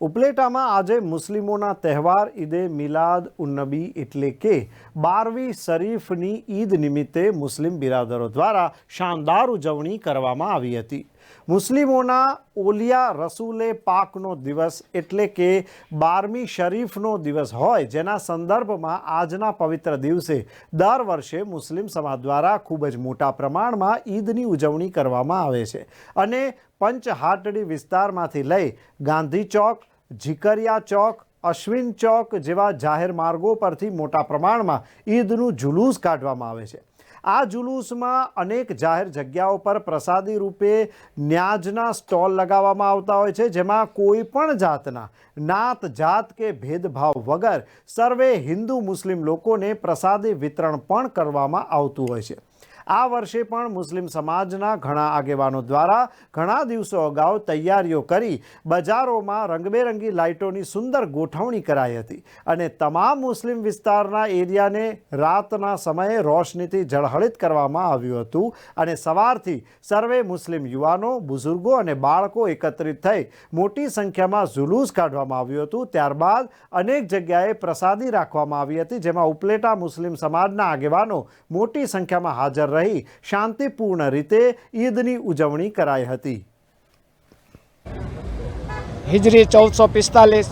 ઉપલેટામાં આજે મુસ્લિમોના તહેવાર ઈદે મિલાદ ઉન્નબી એટલે કે બારવી શરીફની ઈદ નિમિત્તે મુસ્લિમ બિરાદરો દ્વારા શાનદાર ઉજવણી કરવામાં આવી હતી. મુસ્લિમોના ઓલિયા રસૂલે પાકનો દિવસ એટલે કે બારમી શરીફનો દિવસ હોય, જેના સંદર્ભમાં આજના પવિત્ર દિવસે દર વર્ષે મુસ્લિમ સમાજ દ્વારા ખૂબ જ મોટા પ્રમાણમાં ઈદની ઉજવણી કરવામાં આવે છે અને પંચહાટડી વિસ્તારમાંથી લઈ ગાંધી ચોક, ઝીકરિયા ચોક, અશ્વિન ચોક જેવા જાહેર માર્ગો પરથી મોટા પ્રમાણમાં ઈદનું જુલુસ કાઢવામાં આવે છે. આ જુલુસમાં અનેક જાહેર જગ્યાઓ પર પ્રસાદી રૂપે ન્યાજના સ્ટોલ લગાવવામાં આવતા હોય છે, જેમાં કોઈ પણ જાતના નાત, જાત કે ભેદભાવ વગર સર્વે હિન્દુ મુસ્લિમ લોકોને પ્રસાદી વિતરણ પણ કરવામાં આવતું હોય છે. આ વર્ષે પણ મુસ્લિમ સમાજના ઘણા આગેવાનો દ્વારા ઘણા દિવસો અગાઉ તૈયારીઓ કરી બજારોમાં રંગબેરંગી લાઇટોની સુંદર ગોઠવણી કરાઈ હતી અને તમામ મુસ્લિમ વિસ્તારના એરિયાને રાતના સમયે રોશનીથી ઝળહળિત કરવામાં આવ્યું હતું અને સવારથી સર્વે મુસ્લિમ યુવાનો, બુઝુર્ગો અને બાળકો એકત્રિત થઈ મોટી સંખ્યામાં જુલુસ કાઢવામાં આવ્યું હતું. ત્યારબાદ અનેક જગ્યાએ પ્રસાદી રાખવામાં આવી હતી, જેમાં ઉપલેટા મુસ્લિમ સમાજના આગેવાનો મોટી સંખ્યામાં હાજર રહી શાંતિપૂર્ણ રીતે ઈદની ઉજવણી કરાઈ હતી. હિજરી ચૌદસો પિસ્તાલીસ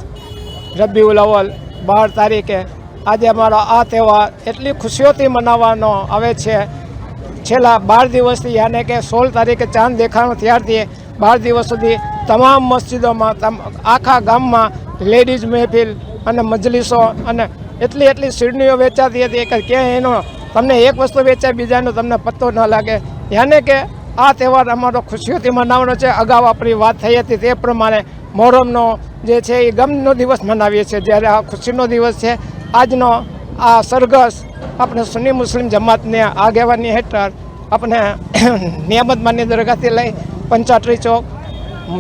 રબીઉલ અવલ બાર તારીખે આજે અમારો આ તહેવાર એટલી ખુશીઓથી મનાવવાનો આવે છે. છેલ્લા બાર દિવસથી યાને કે સોળ તારીખે ચાંદ દેખાણો ત્યારથી બાર દિવસ સુધી તમામ મસ્જિદોમાં આખા ગામમાં લેડીઝ મહેફિલ અને મજલિસો અને એટલી એટલી સીડનીઓ વેચાતી હતી કે ક્યાંય એનો તમને એક વસ્તુ વેચાય, બીજાનો તમને પત્તો ન લાગે. યાને કે આ તહેવાર અમારો ખુશીઓથી મનાવવાનો છે. અગાઉ આપણી વાત થઈ હતી તે પ્રમાણે મોહરમનો જે છે એ ગમનો દિવસ મનાવીએ છીએ. જ્યારે આ ખુશીનો દિવસ છે, આજનો આ સરઘસ આપણે સુન્ની મુસ્લિમ જમાતને આગેવાની હેઠળ આપણે નિયામતમાનની દરગાહથી લઈ પંચાટરી ચોક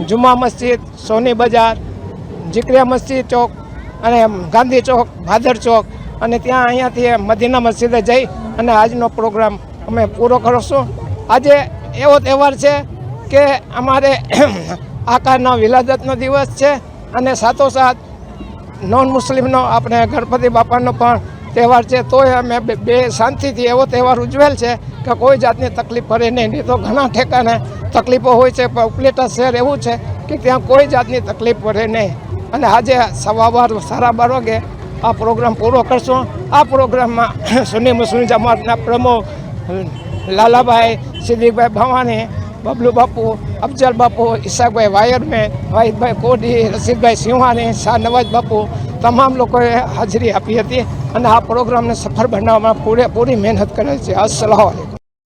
જુમા મસ્જિદ, સોની બજાર, જીકરિયા મસ્જિદ ચોક અને ગાંધી ચોક, ભાદર ચોક અને ત્યાં અહીંયાથી મદીના મસ્જિદે જઈ અને આજનો પ્રોગ્રામ અમે પૂરો કરશું. આજે એવો તહેવાર છે કે અમારે આકારના વિલાદતનો દિવસ છે અને સાથોસાથ નોન મુસ્લિમનો આપણે ગણપતિ બાપાનો પણ તહેવાર છે. તોય અમે બે- શાંતિથી એવો તહેવાર ઉજવેલ છે કે કોઈ જાતની તકલીફ પડે નહીં. નહીં તો ઘણા ઠેકાને તકલીફો હોય છે. પણ ઉપલેટા શહેર એવું છે કે ત્યાં કોઈ જાતની તકલીફ પડે નહીં. અને આજે સવા સાડા બાર વાગે આ પ્રોગ્રામ પૂરો કરશું. આ પ્રોગ્રામમાં સુન્ની મુસ્લિમ જમાતના પ્રમુખ લાલાભાઈ સિદ્દીકભાઈ ભવાની બબલુ બાપુ અફજલ બાપુ ઈશાકભાઈ વાયરમેન વાહિદભાઈ કોઢી રસિદભાઈ સિંહાની શાહ નવાજ બાપુ તમામ લોકોએ હાજરી આપી હતી અને આ પ્રોગ્રામને સફળ બનાવવામાં પૂરેપૂરી મહેનત કરે છે. અસલામ